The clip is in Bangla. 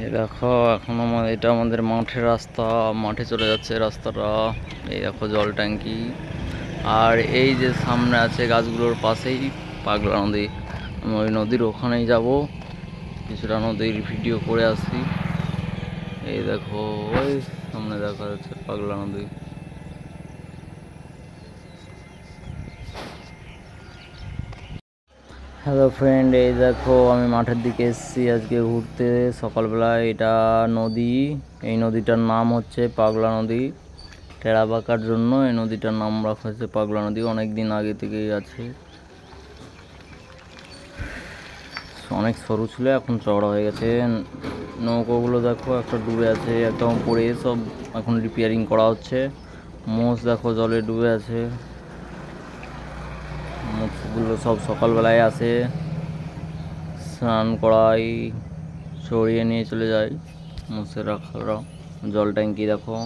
এই দেখো, এখন আমার এটা আমাদের মাঠের রাস্তা। মাঠে চলে যাচ্ছে রাস্তাটা। এই দেখো, জল ট্যাঙ্কি। আর এই যে সামনে আছে গাছগুলোর পাশেই পাগলা নদী। আমি ওই নদীর ওখানেই যাব। কিছুটা নদীর ভিডিও করে আসি। এই দেখো, ওই সামনে দেখা যাচ্ছে পাগলা নদী। হ্যালো ফ্রেন্ড এই দেখো, আমি মাঠের দিকে এসেছি। আজকে ঘুরতে। সকালবেলা এটা নদী। এই নদীটার নাম হচ্ছে পাগলা নদী। টেরা বাঁকার জন্য এই নদীটার নাম রাখা হয়েছে পাগলা নদী। অনেক দিন আগে থেকেই আছে। অনেক সরু ছিল, এখন চওড়া হয়ে গেছে। নৌকোগুলো দেখো, একটা ডুবে আছে, একদম পড়ে। সব এখন রিপেয়ারিং করা হচ্ছে। মোষ দেখো, জলে ডুবে আছে। মুখগুলো সব সকালবেলায় আসে। স্নান করাই সরিয়ে নিয়ে চলে যায়। মুছে রাখারা জল ট্যাঙ্কি দেখো।